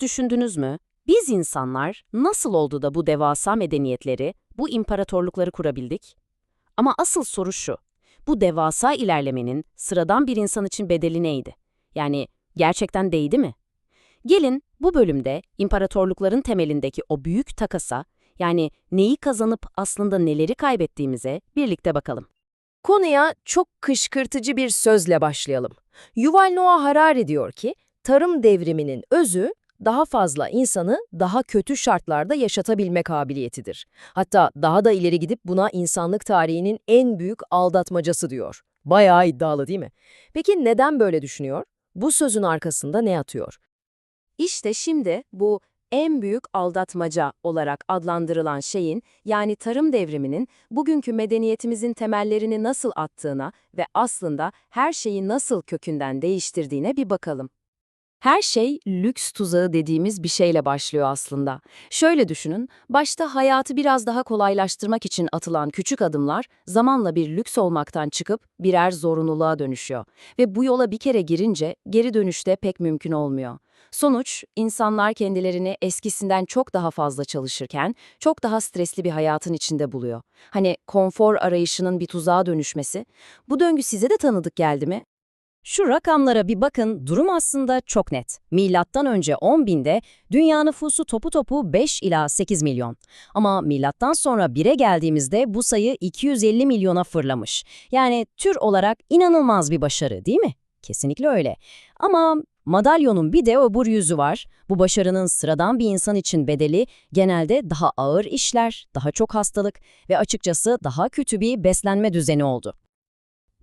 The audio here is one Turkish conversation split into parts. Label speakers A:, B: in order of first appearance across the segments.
A: Düşündünüz mü? Biz insanlar nasıl oldu da bu devasa medeniyetleri, bu imparatorlukları kurabildik? Ama asıl soru şu. Bu devasa ilerlemenin sıradan bir insan için bedeli neydi? Yani gerçekten değdi mi? Gelin bu bölümde imparatorlukların temelindeki o büyük takasa, yani neyi kazanıp aslında neleri kaybettiğimize birlikte bakalım.
B: Konuya çok kışkırtıcı bir sözle başlayalım. Yuval Noah Harari diyor ki, tarım devriminin özü daha fazla insanı daha kötü şartlarda yaşatabilme kabiliyetidir. Hatta daha da ileri gidip buna insanlık tarihinin en büyük aldatmacası diyor. Bayağı iddialı değil mi? Peki neden böyle düşünüyor? Bu sözün arkasında ne yatıyor?
A: İşte şimdi bu en büyük aldatmaca olarak adlandırılan şeyin, yani tarım devriminin bugünkü medeniyetimizin temellerini nasıl attığına ve aslında her şeyi nasıl kökünden değiştirdiğine bir bakalım. Her şey lüks tuzağı dediğimiz bir şeyle başlıyor aslında. Şöyle düşünün, başta hayatı biraz daha kolaylaştırmak için atılan küçük adımlar zamanla bir lüks olmaktan çıkıp birer zorunluluğa dönüşüyor. Ve bu yola bir kere girince geri dönüşte pek mümkün olmuyor. Sonuç, insanlar kendilerini eskisinden çok daha fazla çalışırken, çok daha stresli bir hayatın içinde buluyor. Hani konfor arayışının bir tuzağa dönüşmesi. Bu döngü size de tanıdık geldi mi? Şu rakamlara bir bakın, durum aslında çok net. Milattan önce 10.000'de dünya nüfusu topu topu 5 ila 8 milyon. Ama milattan sonra 1'e geldiğimizde bu sayı 250 milyona fırlamış. Yani tür olarak inanılmaz bir başarı değil mi? Kesinlikle öyle. Ama madalyonun bir de öbür yüzü var. Bu başarının sıradan bir insan için bedeli genelde daha ağır işler, daha çok hastalık ve açıkçası daha kötü bir beslenme düzeni oldu.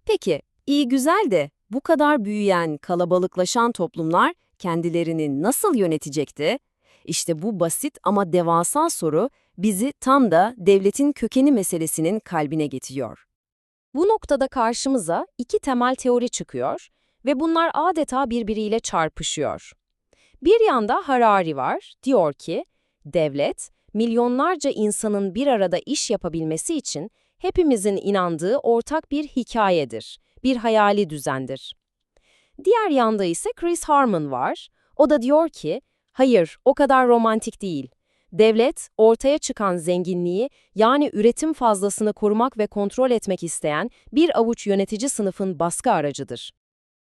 A: Peki, iyi güzel de bu kadar büyüyen, kalabalıklaşan toplumlar kendilerini nasıl yönetecekti? İşte bu basit ama devasa soru bizi tam da devletin kökeni meselesinin kalbine getiriyor. Bu noktada karşımıza iki temel teori çıkıyor ve bunlar adeta birbiriyle çarpışıyor. Bir yanda Harari var, diyor ki, devlet, milyonlarca insanın bir arada iş yapabilmesi için hepimizin inandığı ortak bir hikayedir, bir hayali düzendir. Diğer yanda ise Chris Harman var. O da diyor ki, hayır o kadar romantik değil. Devlet, ortaya çıkan zenginliği yani üretim fazlasını korumak ve kontrol etmek isteyen bir avuç yönetici sınıfın baskı aracıdır.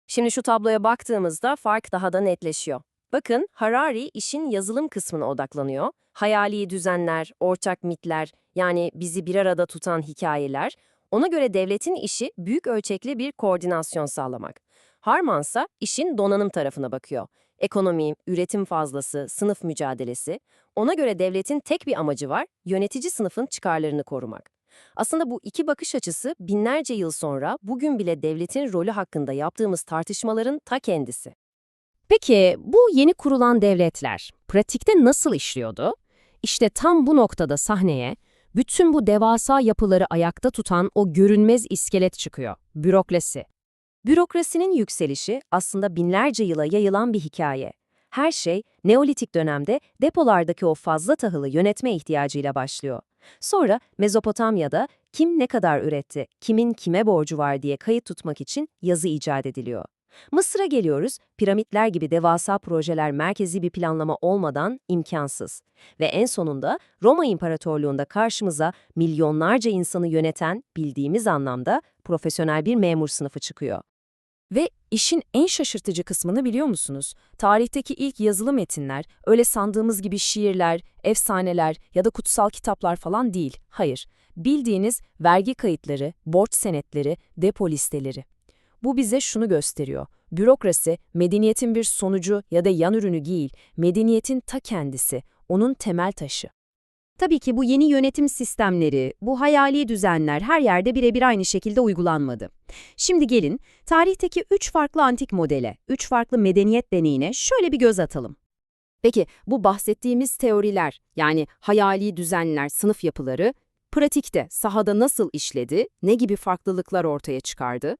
A: Şimdi şu tabloya baktığımızda fark daha da netleşiyor. Bakın Harari işin yazılım kısmına odaklanıyor. Hayali düzenler, ortak mitler yani bizi bir arada tutan hikayeler. Ona göre devletin işi büyük ölçekli bir koordinasyon sağlamak. Harman ise işin donanım tarafına bakıyor. Ekonomi, üretim fazlası, sınıf mücadelesi. Ona göre devletin tek bir amacı var, yönetici sınıfın çıkarlarını korumak. Aslında bu iki bakış açısı binlerce yıl sonra bugün bile devletin rolü hakkında yaptığımız tartışmaların ta kendisi. Peki bu yeni kurulan devletler pratikte nasıl işliyordu? İşte tam bu noktada sahneye bütün bu devasa yapıları ayakta tutan o görünmez iskelet çıkıyor, bürokrasi. Bürokrasinin yükselişi aslında binlerce yıla yayılan bir hikaye. Her şey Neolitik dönemde depolardaki o fazla tahılı yönetme ihtiyacıyla başlıyor. Sonra Mezopotamya'da kim ne kadar üretti, kimin kime borcu var diye kayıt tutmak için yazı icat ediliyor. Mısır'a geliyoruz, piramitler gibi devasa projeler merkezi bir planlama olmadan imkansız. Ve en sonunda Roma İmparatorluğu'nda karşımıza milyonlarca insanı yöneten, bildiğimiz anlamda profesyonel bir memur sınıfı çıkıyor. Ve işin en şaşırtıcı kısmını biliyor musunuz? Tarihteki ilk yazılı metinler öyle sandığımız gibi şiirler, efsaneler ya da kutsal kitaplar falan değil. Hayır, bildiğiniz vergi kayıtları, borç senetleri, depo listeleri. Bu bize şunu gösteriyor. Bürokrasi, medeniyetin bir sonucu ya da yan ürünü değil, medeniyetin ta kendisi, onun temel taşı. Tabii ki bu yeni yönetim sistemleri, bu hayali düzenler her yerde birebir aynı şekilde uygulanmadı. Şimdi gelin, tarihteki üç farklı antik modele, üç farklı medeniyet deneyine şöyle bir göz atalım. Peki bu bahsettiğimiz teoriler, yani hayali düzenler, sınıf yapıları, pratikte, sahada nasıl işledi, ne gibi farklılıklar ortaya çıkardı?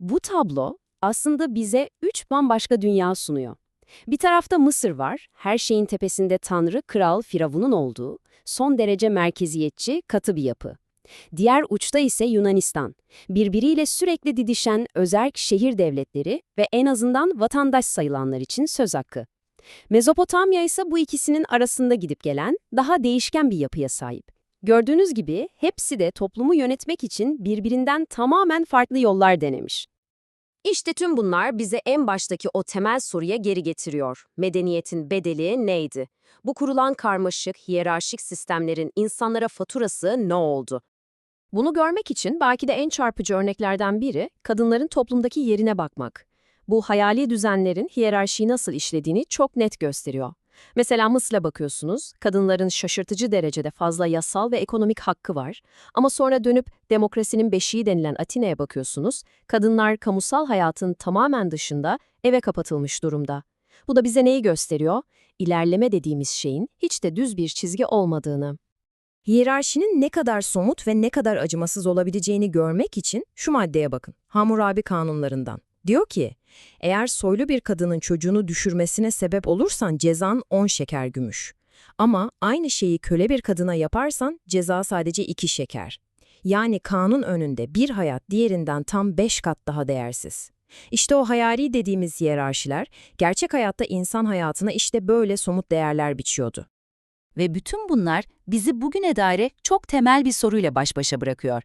A: Bu tablo aslında bize üç bambaşka dünya sunuyor. Bir tarafta Mısır var, her şeyin tepesinde tanrı, kral, firavunun olduğu, son derece merkeziyetçi, katı bir yapı. Diğer uçta ise Yunanistan, birbiriyle sürekli didişen özerk şehir devletleri ve en azından vatandaş sayılanlar için söz hakkı.
C: Mezopotamya ise bu ikisinin arasında gidip gelen, daha değişken bir yapıya sahip. Gördüğünüz gibi hepsi de toplumu yönetmek için birbirinden tamamen farklı yollar denemiş.
A: İşte tüm bunlar bize en baştaki o temel soruya geri getiriyor. Medeniyetin bedeli neydi? Bu kurulan karmaşık, hiyerarşik sistemlerin insanlara faturası ne oldu?
C: Bunu görmek için belki de en çarpıcı örneklerden biri kadınların toplumdaki yerine bakmak. Bu hayali düzenlerin hiyerarşiyi nasıl işlediğini çok net gösteriyor. Mesela Mısır'a bakıyorsunuz, kadınların şaşırtıcı derecede fazla yasal ve ekonomik hakkı var. Ama sonra dönüp demokrasinin beşiği denilen Atina'ya bakıyorsunuz, kadınlar kamusal hayatın tamamen dışında eve kapatılmış durumda. Bu da bize neyi gösteriyor? İlerleme dediğimiz şeyin hiç de düz bir çizgi olmadığını.
B: Hiyerarşinin ne kadar somut ve ne kadar acımasız olabileceğini görmek için şu maddeye bakın. Hammurabi kanunlarından. Diyor ki, eğer soylu bir kadının çocuğunu düşürmesine sebep olursan cezan 10 şeker gümüş. Ama aynı şeyi köle bir kadına yaparsan ceza sadece 2 şeker. Yani kanun önünde bir hayat diğerinden tam 5 kat daha değersiz. İşte o hayali dediğimiz hiyerarşiler, gerçek hayatta insan hayatına işte böyle somut değerler biçiyordu.
D: Ve bütün bunlar bizi bugüne dair çok temel bir soruyla baş başa bırakıyor.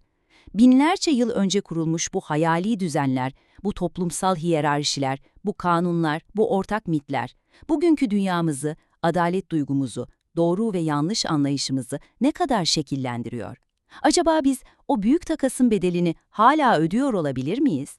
D: Binlerce yıl önce kurulmuş bu hayali düzenler, bu toplumsal hiyerarşiler, bu kanunlar, bu ortak mitler, bugünkü dünyamızı, adalet duygumuzu, doğru ve yanlış anlayışımızı ne kadar şekillendiriyor? Acaba biz o büyük takasın bedelini hala ödüyor olabilir miyiz?